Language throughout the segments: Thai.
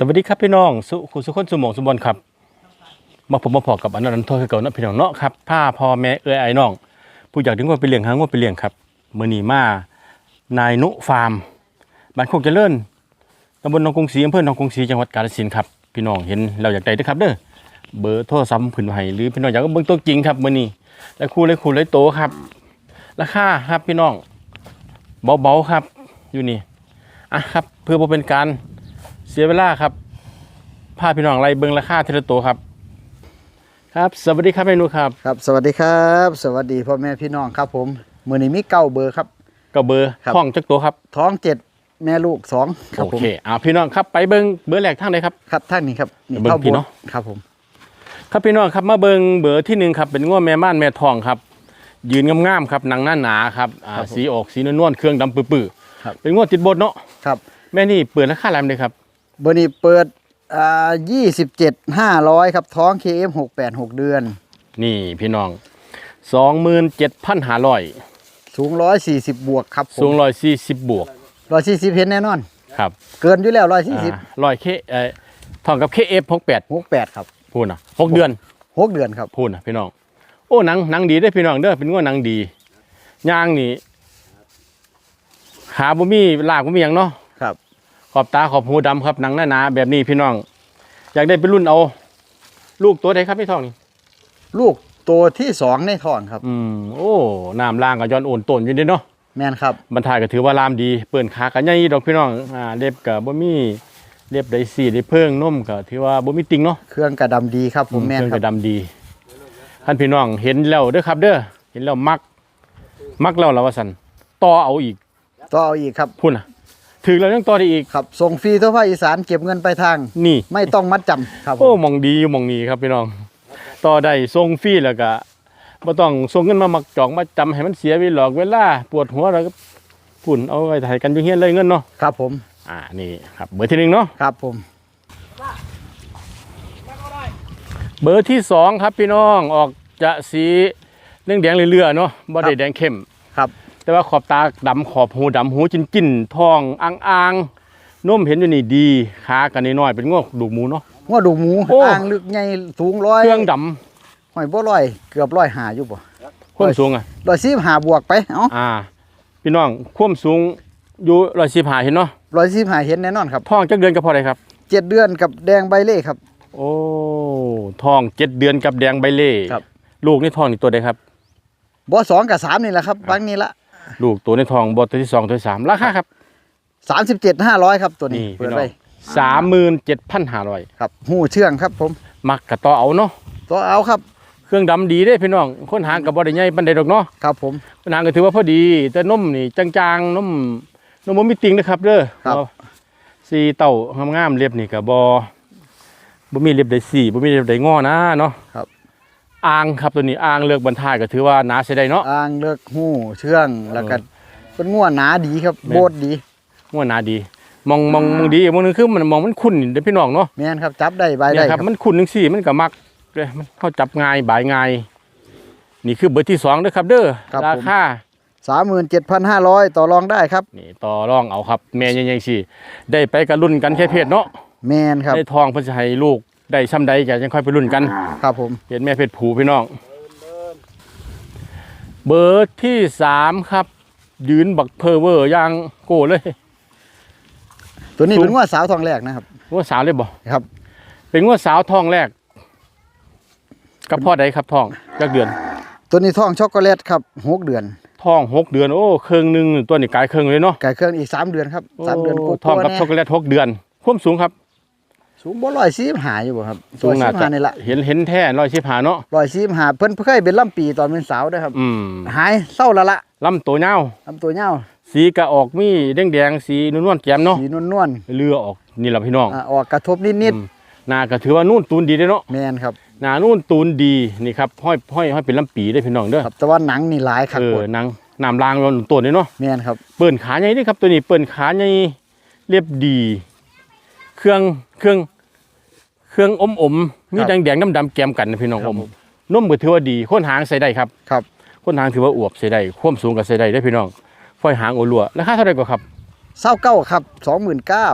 สวัสดีครับพี่น้องสุขุสุขคนสุหมองสุบอลครับมาผมมาพอกับอนันต์โทษคือเก่านะพี่น้องเนาะครับผ้าพ่อแม่เอ้ยไอ้น้อง ผู้อยากถึงว่าไปเลี้ยงหางว่าไปเลี้ยงครับมือนีมานายนุฟาร์มบ้านโคกเจริญตำบลหนองกงศรีอำเภอหนองกงศรีจังหวัดกาฬสินธุ์ครับพี่น้องเห็นเราอยากได้ด้อครับเด้อเบอร์โทรศัพท์ผืนไห้หรือพี่น้องอยากก็เบิ่งตัวจริงครับมือนีและคู่เลยคู่เลยโตครับราคาครับพี่น้องเบาๆครับอยู่นี่อะครับเพื่อเป็นการ เสียเวลาครับพาพี่น้องไล่เบิ่งราคาทีละตัวครับ ครับ สวัสดีครับเมนูครับครับ สวัสดีครับ สวัสดีพ่อแม่พี่น้องครับ ผมมือนี้มีเก้าเบอร์ครับ ก็เบอร์ครับ ห้องจักตัวครับท้องเจ็ดแม่ลูกสองครับโอผมเคเอาพี่น้องครับไปเบิ่งเบอร์แรกทางใดครับ ครับท่านนี้ครับนี่เบิ่งเข้าพี่โบสเนาะถ์ครับผม ครับพี่น้องครับมาเบิ่งเบอร์ที่หนึ่งครับเป็นง้วแม่ม่านแม่ทองครับ ยืนงามๆครับหนังหน้าหนาครับอ่าสีออกสีนวลๆเครื่องดำปื้อๆเป็นง้วติดบดเนาะครับแม่นี่เปิดราคาแรงเลยครับ เบอร์นี้เปิดอ่ายี่สิบเจ็ดห้าร้อยครับท้อง KF หกแปดหกเดือน นี่พี่น้องสองหมื่นเจ็ดพันห้าร้อยสูงร้อยสี่สิบบวกครับผสูงมร้อยสี่สิบบวกร้อยสี่สิบเห็นแน่นอน ครับเกินอยู่แล้วร้อยสี่สิบร้อยเคเอ่อทองกับเคเอฟหกแปดหกแปดครับพูดนะหกเดือนหกเดือนครับพูดนะพี่น้องโอ้หนังหนังดีได้อพี่น้องเด้อเป็นง้วหนังดีย่างนี่ขาบ่มีลากบ่มีหยังเนาะครับ ขอบตาขอบหูดำครับหนังหนาๆแบบนี้พี่น้อง อยากได้เป็นรุ่นเอา ลูกตัวใดครับพี่ทองนี่ลูกตัวที่สองในท้องครับ อืมโอ้น้ำล่างกับย้อนโอนต้นอยู่เด้เนาะแม่นครับบรรทายก็ถือว่าลามดีเปิ้นขากันใหญ่ดอกพี่น้องอ่าเล็บก็บ่มีเล็บได้สีได้เพิ่งนมก็ถือว่าบ่มีติงเนาะเครื่องกระดำดีครับผมแม่นเครื่องคกรับระดำดีท่านพี่น้องเห็นแล้วเด้อครับ เด้อเห็นแล้วมัก มักแล้วล่ะว่าซั่นต่อเอาอีก ต่อเอาอีกครับ พุ่นน่ะ ถึงแล้วยังต่อได้อีก ครับส่งฟรีทั่วภาคอีสานเก็บเงินไปลายทาง นี่ ไม่ต้องมัดจำครับผมโอ้หมองดีอยู่หมองนี้ครับพี่น้อง ต่อได้ส่งฟรีแล้วก็บ่ต้องส่งเงินมามักจองมาจำให้มันเสียเวลาเวลาปวดหัวแล้วก็พุ่นเอาไว้ถ่ายกันอยู่เฮียนเลยเงินเนาะครับผมอ่านี่ครับเบอร์ที่หนึ่งเนาะครับผม เบอร์ที่สองครับพี่น้องออกจะสีเรื่องแดงเรื่อยๆเนาะบ่ได้แดงเข้มครับ แต่ว่าขอบตาดำขอบหูดำหูจิ้นจิ้นๆทองอ่างอ่างๆนมเห็นอยู่นี่ดีขากันน้อยๆเป็นงอกดูกหมูเนาะง้อดูหมูโอ้อ่างลึกใหญ่สูงร้อยเครื่องดหอยบ่ร้อยเกือบร้อยหาอยู่บ่ำความสูงอะร้อยสิบหาบวกไปเอ้าอ่า พี่น้องความสูงอยู่ร้อยสิบห้าเห็นเนาะร้อยสิบหาเห็นแน่นอนครับท้องจักเดือนก็พอได้ครับเจ็ดเดือนกับแดงใบเล่ครับ โอ้ท้องเจ็ดเดือนกับแดงใบเล่ครับ ลูกในท้องนี่ตัวใดครับบ่สองกับสามนี่แหละครับบางนี้ละ ลูกตัวในท้องบอตัวที่สองตัวที่สามราคาครับสามสิบเจ็ดห้าร้อยครับตัวนี้นี่เปิพี่ดน้อไปงสามหมื่นเจ็ดพันห้าร้อยครับหูเชื่องครับผม มักกะต่อเอาเนาะตัวเอาครับเครื่องดำดีเด้พี่น้องคนหางกับบอได้ใหญ่ปานใดดอกเนาะครับผม คนหางก็ถือว่าพอดี แต่นมนี่จางๆนมนมบ่มีติงนะครับเด้อครับเอาสีเต่างามๆเรียบนี่ก็บ่บ่มีเรียบได้สีบ่มีเรียบได้งอนะเนาะครับ อ่างครับตัวนี้อ่างเลือกบรรทายก็ถือว่าหนาใช้ได้เนาะ อ่างเลือกหูเชื่องแล้วก็เป็นง่วหนาดีครับแม่น โบดดีงอหนาดี มองมองมองดีอีกมองหนึงคือมันมองมันคุ้นนี่เด้อพี่น้องเนาะแม่นครับจับได้ใบเนี่ได้ยคครัรับบมันคุ้นจังซี่มันก็มักเลยมันเข้าจับง่ายบายง่ายนี่คือเบอร์ที่สองเด้อครับ เด้อราคา สามหมื่นเจ็ดพันห้าร้อยต่อรองได้ครับ นี่ต่อรองเอาครับ แม่ยังยังสิได้ไปกันรุ่นกันแค่เพศเนาะแมนครับ ได้ทองเพิ่นจะให้ลูก ได้ช่ำใดก็ยังค่อยไปรุ่นกัน ครับผม เห็นแม่เพศผูพี่น้อง เบอร์ที่สามครับ ยืนบักเพอเวอร์ย่างโก้เลยตัวนี้สูงเป็นง่วสาวทองแรกนะครับงวดสาวเลยบ่ครับ เป็นงวดสาวทองแรกกับพ่อใดครับทองจักเดือน ตัวนี้ทองช็อกโกแลตครับหกเดือนทองหกเดือนโอ้เครื่องหนึ่งตัวนี้กลายเครื่องเลยเนาะไก่เครื่องอีกสามเดือนครับสามเดือนโกูทองกับช็อกโกแลตหกเดือนความสูงครับ สูงบ่ร้อยสี่หาอยู่บ่ครับสูงร้น่าอยสี่จะหานี่ละเห็นเห็นแท้ร้อยสิบห้าเนาะร้อยสี่หาเพิ่นเคยเป็นลำปีตอนเป็นสาวด้วยครับอืมหายเศร้าและละลำตัวยาวลำตัวเหี่ยวสีกะออกมีแดงแดงๆสีนวลๆแก้มเนาะสีนวลเรือออกนี่แหละพี่น้องๆอ่าออกกระทบนิดอืมหนาก็ถือว่านู่นตูนดีได้อเนาะๆแมนครับหนานู่นตูนดีนี่ครับห้อยห้อยห้อยเป็นลำปีได้อพี่น้องเด้อครับแต่ว่าหนังนี่หลายครับเอผอมหนังน้ำลางย้อนตัวนี่เนาะแมนครับเปิ้นขาใหญ่เด้อครับตัวนี้เปิ้นขาใหญ่เรียบดี เครื่องเครื่องเครื่องอมอมๆมีแดงแดงดำดำๆแกมกันนะพี่น้องครัอบมผมนมก็ถือว่าดีค้นหางใส่ได้ครับครับค้นหางถือว่าอวบใส่ได้ความสูงก็ใส่ได้ได้อพี่น้องฝอยหางโอลัวราคาเท่าไหร่ก็ครับเศร้าเก้าครับสองหมื่นเก้า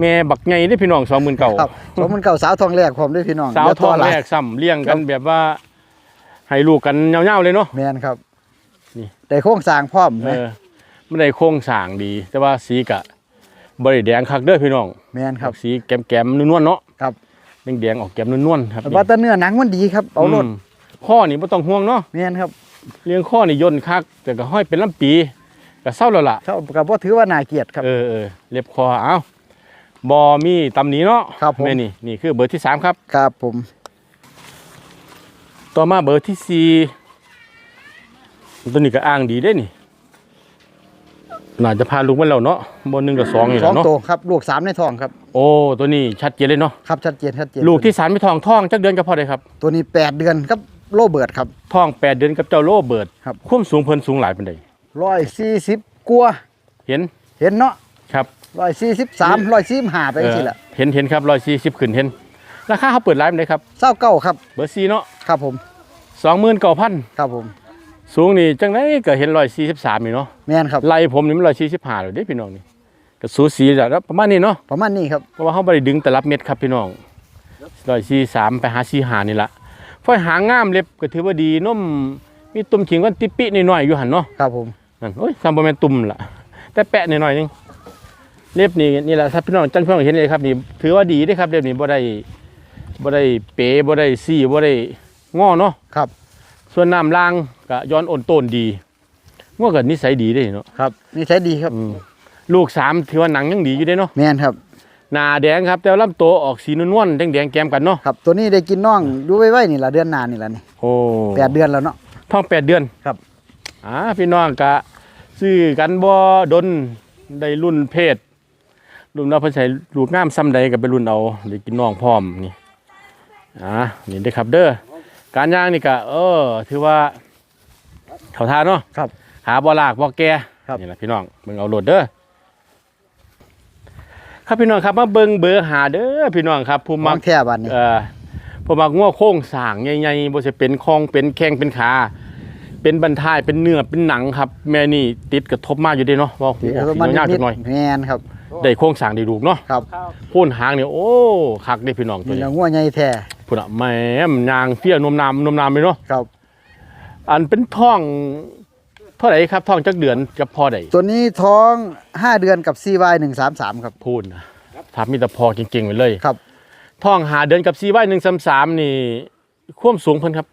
แม่บักใหญ่ได้พี่น้องสองหมื่นเก่าครับสมมันเก่าสาวทองแรกผมด้วยพี่น้องสาวทองเดี๋ยแรต่กซ้ำเลี้ยงกันครับแบบว่าให้ลูกกันเงาๆเลยเนาะแม่นครับนี่ได้โค้งสร้างพร้อมเอนะอไม่ได้โครงสร้างดี แต่ว่าสีกะ บริแดงคักเด้อพี่น้องแม่นครับสีแก้มๆนวลๆเนาะครับแดงๆออกแก้มนวลๆครับแต่ว่าแต่เนื้อหนังมันดีครับเอารถมข้อนี่บ่ต้องห่วงเนาะแม่นครับเลี้ยงข้อนี่ย่นคักแต่ก็ห้อยเป็นลำปีก็เศร้าแล้วล่ะเท่ากับว่าถือว่าน่าเกลียดครับเออเออเล็บคอเอ้าบอมีตำหนีเนาะครับผมแม่นี่นี่คือเบอร์ที่สามครับครับผม ต่อมาเบอร์ที่สี่ตัวนี้ก็อ้างดีได้นี่ น่าจะพาลูกมาแล้วเนาะบนหนึ่งกับสองนี่แหสอละงเนาะตัวครับลูกสามในท้องครับโอ้ตัวนี้ชัดเจนเลยเนาะครับชัดเจนชัดเจนลูกที่สามไม่ทองท้องจักเดือนก็พอได้ครับตัวนี้แปดเดือนครับโรเบิร์ตครับท้องแปดเดือนกับเจ้าโลเบิร์ดครับความสูงเพิ่นสูงหลายปานใดร้อยสี่สิบกัวาเห็นเห็นเนาะครับร้อยสี่สิบสามร้อยสี่ห้าไปเออสิละเห็นเห็นครับร้อยสี่สิบขึ้นเห็นราคาเขาเปิดร้านปานใดครับเศร้าเก้าครับเบอร์สี่เนาะครับผมสองหมื่นเก้าพันครับผม สูงนี่จังไดก็เห็นร้อยสี่สิบสามนี่เนาะแม่นครับไล่ผมนี่มันร้อยสี่สิบห้าเลยเด้พี่น้องนี่ก็สูสีแล้วประมาณนี้เนาะประมาณนี้ครับเพราะว่าเขาไม่ได้ดึงแต่รับเม็ดครับพี่น้องร้อยสี่สามไปหาสี่หานี่ละฝอยหางงามเล็บก็ถือว่าดีนุ่มมีตุ่มขิงกันติปิหน่อยๆอยู่หันเนาะครับผมนั่นโอ้ยทำประมาณตุ่มละแต่แปะหน่อยๆนึงเล็บนี่นี่แหละถ้าพี่น้องจังพี่น้องเห็นเลยครับนี่ถือว่าดีเด้ครับเล็บนี่บ่ได้บ่ได้เป๋บ่ได้ซี่บ่ได้งอเนาะครับ ส่วนน้ำล่างก็ย้อนโอนโตนดีงอก็นิสัยดีเด้เนาะครับนี่ใช้ดีครับอืมลูกสามถือว่าหนังยังดีอยู่เด้เนาะแม่นครับ หน้าแดงครับ แต่ว่าลำตัวออกสีนวลๆแดงๆแกมกันเนาะครับ ตัวนี้ได้กินน่องดูไว้ไว้นี่ละเดือนหนานนี่ละนี่โอ้ แปดเดือนแล้วเนาะ ท้องแปดเดือนครับ อ่าพี่น้องกะซื้อกันบ่ดนได้รุ่นเพศรุ่นเราเพิ่นใช้ลูกงามซ้ำใดก็ไปรุ่นเอาได้กินน้องพร้อมนี่อ่านี่เด้อครับเด้อ การย่างนี่ก็เออ ถือว่าเขาทานเนาะครับ หาบ่ลากบ่แก่ครับ นี่แหละพี่น้องเบิ่งเอาโหลดเด้อครับพี่น้องครับมาเบิ่งเบอร์หาเด้อพี่น้องครับผู้ขมัอกงแท้บัดนี้ เอ่อพอมักงัวโค้งสร้างใหญ่ๆบ่จะเป็นคองเป็นแข้งเป็นขา เป็นบันทายเป็นเนื้อเป็นหนังครับ แม่นี่ติดกระทบมากอยู่เด้เนาะว่าหูออกมันสียาวๆนิจัดกหน่อยๆแม่นครับ ได้โค้งสร้างได้ลูกเนาะครับโพ่นหางนี่โอ้คักเด้พี่น้องตัวนี่นี้ ละงัวใหญ่แท้ พุ่นน่ะแม่มยางเฟี้ยนมนามนมนามเลยเนาะครับ อันเป็นท้องเท่าไหร่ครับท้องจักเดือนกับพอได้ตัวนี้ท้องห้าเดือนกับ CY หนึ่งสามสามครับ พูดนะถ้ามีแต่พอเก่งๆไว้เลยครับ ท้องหาเดือนกับซีไว้133นี่ความสูงเพิ่นครับ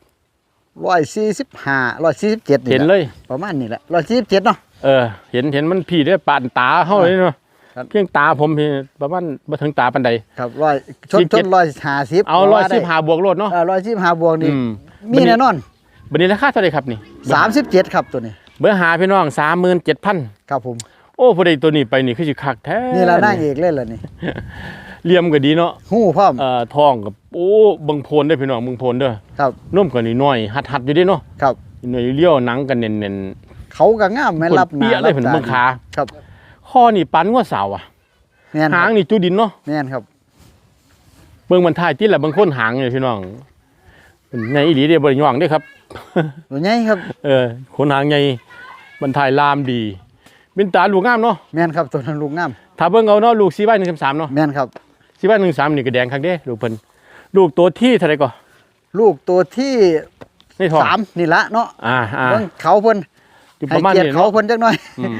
ร้อยสี่สิบห้าร้อยสี่สิบเจ็ดเห็นเลย ประมาณนี้แหละร้อยสี่สิบเจ็ดเนาะ เออ เห็นเห็นมันพี่ได้ปานตาเฮาเลยเนาะ ครับ เพียงตาผมพี่ประมาณบ่ถึงตาปานใด ครับร้อยชนสิบชเจ็ด นร้อยห้าสิบเอาร้อยสิบหาบวกโลดเนาะ ร้อยสิบห้าบวกนี่อืม มีแน่นอนบัดนี้ราคาเท่าไหร่ครับนี่สามสิบเจ็ดครับตัวนี้เบอร์หาพี่น้อง 37,000 ครับผมโอ้ผู้ใดตัวนี้ไปนี่คือสิคักแท้นี่ละนั่งเอกเล่นเลยนี่เหลี่ยมก็ดีเนาะหู้พร้อมเอ่อท้องกับโอ้เบิ่งโพนได้อพี่น้องเบิ่งโพนเด้อครับนุ่มกว่านี้น้อยหัดๆอยู่เด้เนาะครับหน่อยเลี้ยวหนังกันเน้นๆ เขาก็งามแม่นรับหเปี้นายเลยเพิ่นรับตเบิ่งขาครับ ข้อนี่ปันงัวสาวอะแม่นคหารังบนี่จุดินเนาะแม่นครับ เบิ่งมันถ่ายติดละบางคนหางนี่พี่น้องในอีหลีเด้บ่ได้ย่องเด้ครับ ตัวใหญ่ครับ เออขนหางใหญ่มันถ่ายลามดีเป็นตาลูกงามเนาะแม่นครับตัวนั้นลูกงามถ้าเบิ่งเอาเนาะลูก4ใบ133เนาะแม่นครับ4ใบ133นี่ก็แดงคักเด้ลูกเพิ่นลูกตัวที่เท่าไหร่ก็ลูกตัวที่ในท้องสามนี่ละเนาะอ่าอ่าเบิ่งเขาเพิ่นอยู่ปให้ระมาณเกียรตินี้เขาเนาะเพิ่นจักหน่อย อืม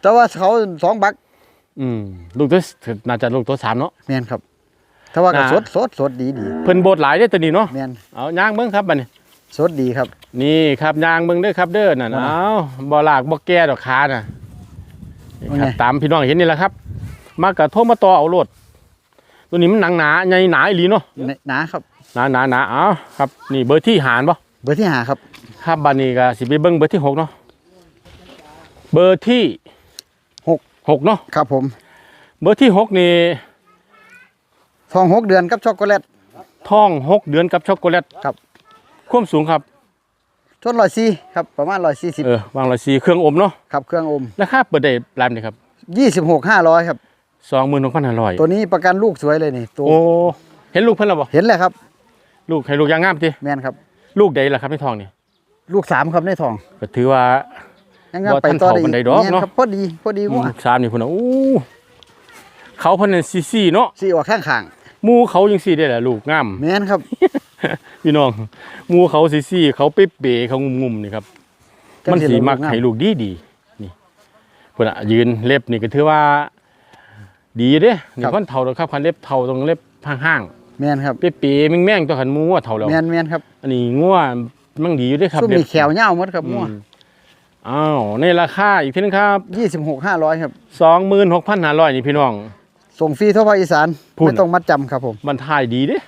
แต่ว่าเขาสองบักอืมลูกตัวน่าจะลูกตัวสามเนาะแม่นครับ แต่ว่าก็อ่าสดสดสดดีดีเพิ่นโบดหลายเด้อตัวนี้เนาะแม่นเอาย่างเบิ่งครับบัดนี้ สดดีครับ นี่ครับยางเบิ่งเด้อครับเด้อนั่นว่าน่ะเอาบ่ลากบ่แก่ดอกขาน่ะนี่ครับว่าไง ตามพี่น้องเห็นนี่แหละครับ มากระโทรมาต่อเอาโลดตัวนี้มันหนังหนาใหญ่หนาอีหลีเนาะหนาครับ หนาหนาหนาเอาครับ นี่เบอร์ที่หารบ่ เบอร์ที่หาครับ ครับบัดนี้ก็สิไปเบิ่งเบอร์ที่หกเนาะเบอร์ที่ หกหกเนาะครับผม เบอร์ที่หกนี่ทองหกเดือนกับช็อกโกแลตท้องหกเดือนกับช็อกโกแลตครับความสูงครับชนร้อยสี่ครับประมาณร้อยสี่สิบเออวางละสีเครื่องอมเนาะครับเครื่องอมราคาเปิดได้รายนี้ครับยี่สิบหกห้าร้อยครับสองหมื่นหกพันห้าร้อยตัวนี้ประกันลูกสวยเลยนี่ตัวโอ้เห็นลูกเพิ่นแล้วบ่เห็นแล้วครับ ลูกให้ลูกยางงามติแม่นครับ ลูกใดล่ะครับในท้องนี่ลูกสามครับในทองก็ถือว่า ยังงามบ่ไปทันต่อเฒ่าได้ปานใดดอกแม่นเนาะ ครับพอดีพอดีอืงัวมสามนี่พุ่นน่ะอู้เขาเพันนซีซี่เนาะสีออกข้างข้างหมูเขายังซี่ได้แหละลูกงาม ๆแม่นครับ พี่น้องหมูเขาซีซี่เขาเป๊ะเป๋เขางุมๆนี่ครับ มันสีมักให้ลูกดีดีๆนี่พุ่นอะยืนเล็บนี่ก็ถือว่า ดีเด้นี่คนเท่าแล้วครับคันเล็บเท่าตรงเล็บห้างแม่นครับๆเป๊ะเป๋แม่งๆตัวขันหมูว่าเท่าแล้ว แม่นแม่นครับอันนี้งัวมันดีอยู่เด้ครับซุ่มเล็นี่แขวเหย้าหมดครับอืมั่วม อ้าวในราคาอีกทีนึงครับยี่สิบหกห้าร้อยครับ26,500นี่พี่น้อง ส่งฟรีทั่วภาคอีสานพูดไม่ต้องมัดจำครับผมมันถ่ายดีเด้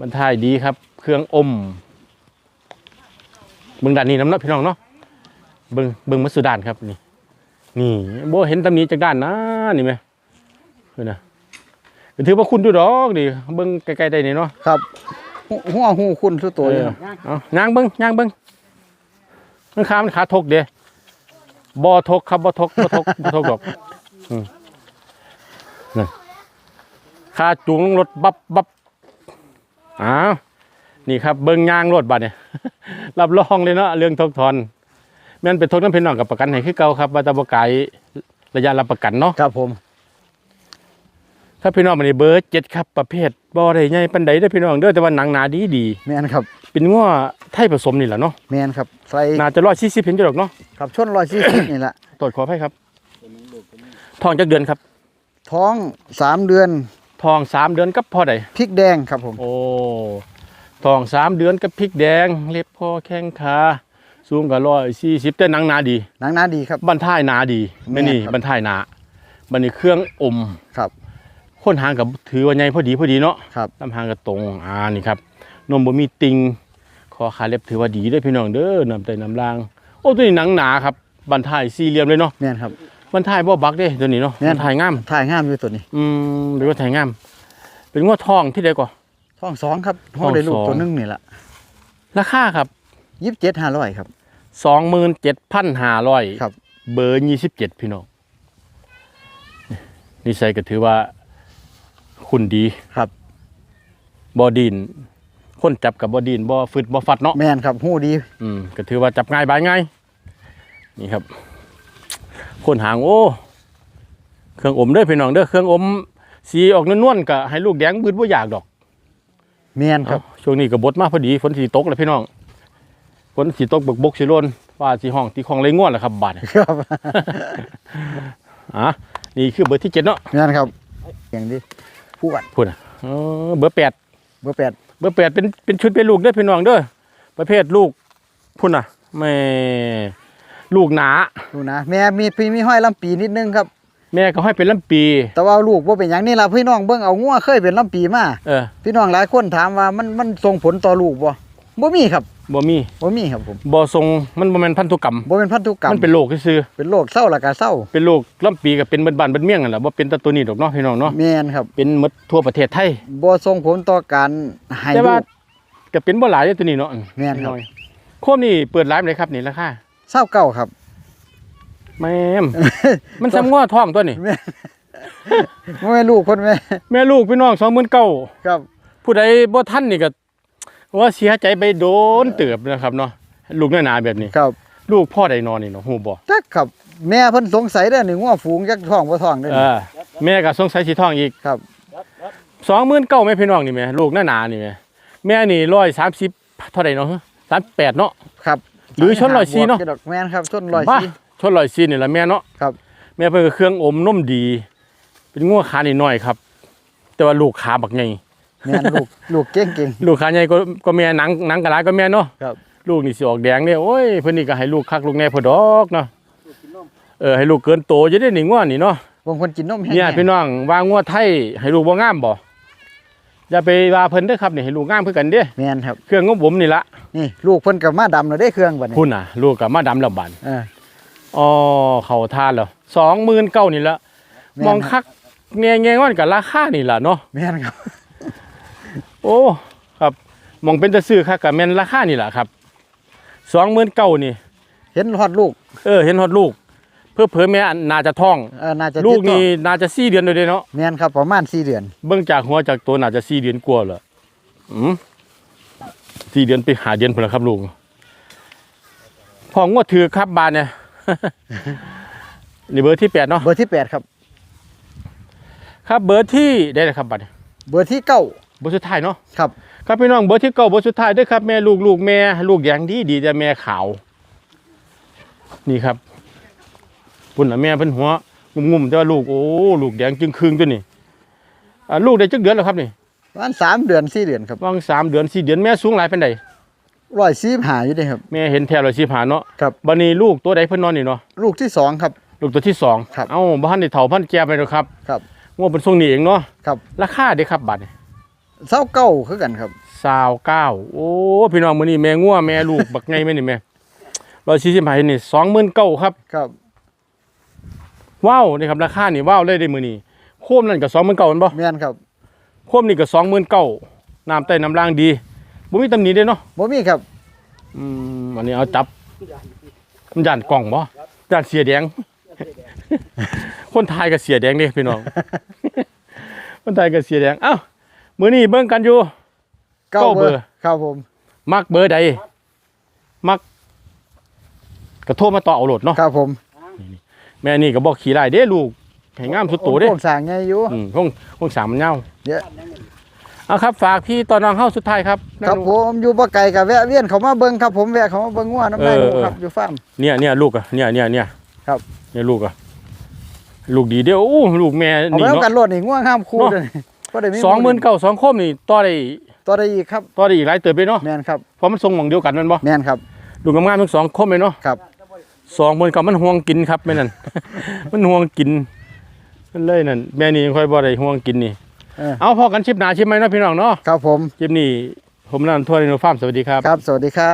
มันถ่ายดีครับ เครื่องอมเบิ่งด้านนี้น้ำเนาะพี่น้องเนาะเบิ่งเบิ่งมาสุดานครับนี่ นี่บ่เห็นตำหนี้จากด้านนะนี่ไหมเพิ่นน่ะก็ถือว่าคุณดูดอกดิเบิ่งไกลๆได้นี่เนาะ ครับหัวหัวหูคุณสุดตัวเอเลยอครับ เอาย่างเบิ่งย่างเบิ่ง มันขามันขาทกเด้บ่ทกครับบ่ทกบ่ทกบ่ทกดอกอืมนั่นขาจูงรถบับบับอ้าวนี่ครับเบิ่งย่างรถบัดเนี่ยรับรองเลยเนาะเรื่องทกทอนแม่นเป็นทกน้ำเพ็ญน้องกับประกันให้คือเก่าครับว่าแตะบ่ไกลระยะรับประกันเนาะครับผม ถ้าพี่น้องมันเบอร์เจ็ดครับประเภทบ่ได้ใหญ่ปานใดเด้อพี่น้องเด้อแต่ว่าหนังหนาดีดีแม่นครับๆ เป็นงัวไทยผสมนี่แหละเนาะแม่นครับใส่น่าจะ140เห็นอยู่ดอกเนาะครับชนรอยซี่สิบนี่แหละตรวจขอให้ครับทองจักเดือนครับ ท้องสามเดือนทองสามเดือนกับพอใดพริกแดงครับผม โอ้ทองสามเดือนกับพริกแดง เล็บคอแข้งขาสูงกับร้อยสี่สิบแต่หนังหนาดีหนังหน้าดีครับบันท้ายหนาดีไม่นี่แม่นครับบันท้ายหนาบันนี้เครื่องอมครับคนหางกับถือว่าใหญ่พอดีพอดีเนาะครับลำหางกับตรงอ่านี่ครับนมบ่มีติง คอขาเล็บถือว่าดีเด้อพี่น้องเด้อนำใจนำราง โอ้ตัวนี้หนังหนาครับบันท้ายสี่เหลี่ยมเลยเนาะแม่นครับ บันท้ายบ่บักเด้ตัวนี้เนาะแม่น บันท้ายงามถ่ายงามอยู่ตัวนี้อืมหรือว่าถ่ายงาม เป็นงวดทองที่ใดก่อน ท้องสองครับท้ท้อองงได้ลูกสอง ตัวหนึงนี่แหละราคาครับยี่สิบเจ็ดห้าร้อยครับ สองหมื่นเจ็ดพันห้าร้อยครับ เบอร์ยี่สิบเจ็ดพี่น้องนิสัยก็ถือว่า คุณดีครับบอดิน คนจับกับบอดินบอฟึดบอฟัดเนาะแม่นครับหูดี อืมก็ถือว่าจับง่ายบายง่ายนี่ครับ คนหางโอ้ เครื่องอมเด้อพี่น้องเด้อเครื่องอม สีออกนวลๆก็ให้ลูกแดงบืดบ่อยากดอกแม่นครับเอ้าช่วงนี้ก็บดมาพอดีฝนสีตกเลยพี่น้องฝนสีตกบกบกสีโลนว่าสีห้องตีของเลยง่วนแหละครับบาดเนี่ยครับอะนี่คือเบอร์ที่เจ็ดเนาะแม่นครับอย่างดีผู้อัดพูดอะเออเบอร์แปดเบอร์แปด เบอร์แปดเป็นเป็นชุดเป็นลูกเด้อพี่น้องเด้อประเภทลูกพุ่นอะแม่ลูกหนาดูนะแม่มีพี่มีห้อยลำปีนิดนึงครับ แม่ก็ให้เป็นลำปี แต่ว่าลูกว่าเป็นอย่างนี้ล่ะพี่น้องเบิ่งเอางัวเคยเป็นลำปีมาเออพี่น้องหลายคนถามว่ามันมันส่งผลต่อลูกบ่ บ่มีครับบ่มีบ่มีครับผมบ่ทรงมันบ่แม่นพันธุกรรมบ่เป็นพันธุกรรมมันเป็นโรคซื่อเป็นโรคเศร้าและก็เศร้าๆเป็นโรคลำปีก็เป็นเบิดบ้านเบิดเมี่ยงนั่นแหละบ่เป็นแตตัวนี้ดอกเนาะพี่น้องเนาะแม่นครับเป็นหมดทั่วประเทศไทยบ่ส่งผลต่อการให้แต่ลูว่ากก็เป็นบ่หลายเด้อตัวนี้เนาะแม่นครับอยโคมนี่เปิดร้านเลยครับนี่ราคาเศร้าเก่าครับแม่มมันซ้ำง้อท้องตัวนี่แม่บ่แม่นลูกคนแม่แม่ลูกพี่น้องสองหมื่นเก้าครับผู้ใดบ่ทันนี่ก็ ว่าเสียใจไปโดนเติบนะครับเนาะลูกหนาๆแบบนี้ครับ ลูกพ่อใดนอนนี่เนาะฮู้บ่จักครับแม่เพิ่นสงสัยเด้อนี่งัวฝูงจักท้องบ่ท้องเด้อเอนี่อแม่ก็สงสัยสิท้องอีกครับ29,000แม่พี่น้องนี่แม่ลูกหนาๆนี่แม่แม่นี่130เท่าใดเนาะ38เนาะครับ หรือชนร้อยสี่เนาะดอกแม่นครับชนร้อยบ้าสี่ชน104นี่ล่ะแม่เนาะครับแม่เพิ่นก็เครื่องอมนมดี เป็นงัวขานี่น้อยครับ แต่ว่าลูกขาบักใหญ่ แม่นลูกลูกเก่งลูกขาใหญ่ก็ก็แม่หนังหนังกะหลายก็แม่เนาะครับ ลูกนี่สิออกแดงเนี่ยโอ้ยเพิ่นนี่ก็ให้ลูกคักลูกแน่พอดอกเนาะเออให้ลูกเกินโตจะได้หนิงว่านี่เนาะๆบางคนกินนมแห้งเนี่ยพี่น้องว่างัวไทยให้ลูกบ่งามบ่อย่าไปว่าเพิ่นเด้อครับนี่ให้ลูกงามคือกันเด้แม่นครับเครื่องของผมนี่ละนี่ลูกเพิ่นกับมาดำแล้วได้เครื่องบัดนี้พุ่นน่ะลูกก็มาดำแล้วบานเอออ๋อเข้าทานแล้ว29,000นี่ละแม่นมองคักแงแงงอนกับราคานี่ล่ะเนาะแม่นครับ โอ้ครับมองเป็นตะซื้อคักก็แม่นราคานี่ล่ะครับ29,000นี่ เห็นฮอดลูก เออเห็นฮอดลูก เพื่อเผอแม่น่าจะท้อง เออน่าจะลูกติดต่อนี่น่าจะสี่เดือนเลยเด้เนาะแม่นครับประมาณ4เดือน เบิ่งจากหัวจากตัวน่าจะสี่เดือนกว่าแล้วอืมสี่เดือนไปหาเดือนพุ่นละครับลูกพองวดถือครับบานเนี่ยนี่เบอร์ที่แปดเนาะเบอร์ที่แปดครับ ครับเบอร์ที่ได้เลยครับบัดนี้เบอร์ที่เก้า เบอร์สุดท้ายเนาะครับครับพี่น้องเบอร์ที่เก้าเบอร์สุดท้ายเด้วยครับแม่ลูกลูกแม่ลูกแดงดีดีแต่แม่ขาว นี่ครับปุ่นน่ะแม่เป็นหัวงุ่มๆแต่ว่าลูกโอ้ลูกแดงจึงครึ่งตัวนี้อ่าลูกได้จักเดือนแล้วครับนี่ประมาณสามเดือนสี่เดือนครับวางสามเดือนสี่เดือนแม่สูงหลายเป็นไดร้อยซีบหาอยู่เด้ครับแม่เห็นแถวเลยสิผาเนาะครับบันนี้ลูกตัวใดเพิ่นนอนนี่เนาะลูกที่สองครับ ลูกตัวที่สองครับเอ้าบ้านในเถาพันแก่ไปแล้วครับครับว่าเป็นทรงนี้เองเนาะครับราคาเด้ครับบัตร เศร้าเก้าคือกันครับสาวเก้าโอ้พี่น้องมื้อนี้แม่งัวแม่ลูก บักไงแม่นี่แม่ร้อยสี่สิบห้านี่สองหมื่นเก้าครับครับว้าวนี่ครับราคานี่ว้าวเลยได้มื้อนี้โคมนั่นก็สองหมื่นเก้ามันบ่แม่นครับโคมนี่ก็สองหมื่นเก้าน้ำใต้น้ำล่างดีบ่มีตำหนิเด้เนาะบ่มีครับอืมอันนี้เอาจับมันย่านกล่องบ่ย่านเสียแดง คนไทยก็เสียแดงเด้พี่น้อง คนไทยก็เสียแดงเอ้า มื้อนี้เบิ่งกันอยู่ เก้าเก้าเบเบออร์ ร์ครับผม มักเบอร์ใดมักก็โทรมาต่อเอาโหลดเนาะครับผมแม่นี่ก็บอกขี่ได้เด้ลูกให้งามสุดโตเด้ โอ้โหสร้างไงอยู่ อืมพงพงสามมันยาวเยอะ เอาครับ ฝากพี่ตอนน้องเข้าสุดท้ายครับครับผมอยู่บ่ไกลกับแวะเวียนเขามาเบิ่งครับผมแวะเขามาเบิ่งงัวน้ำได้เออดูเออ ครับอยู่ฟาร์ม เนี่ยเนี่ยลูกอะเนี่ยเนี่ยเนี่ยครับ เนี่ยลูกอะลูกดีเด้อโอ้ลูกแม่เอานี่ไปเอากันเนาะรถนี่งัวห้ามคู่เนาะเลย ก็ได้มีสองหมื่นเก้าสองคมนี่ต่อได้ต่อได้อีกครับต่อได้อีกหลายเติบเลยเนาะแม่นครับเพราะมันทรงหมองเดียวกันแมันบ่แม่นครับลูกงามๆทั้งสองคมเลยเนาะครับสองหมื่นเก้ามันห่วงกินครับแม่นั่นมันห่วงกินมันเลยนั่นแม่นี่ค่อยบ่ได้ห่วงกินนี่เออเอาพอกันชิปหนาชิปไหมเนาะพี่น้องเนาะครับผมชิปนี้ผมนันทั่วในโนฟาร์มสวัสดีครับครับ สวัสดีครับ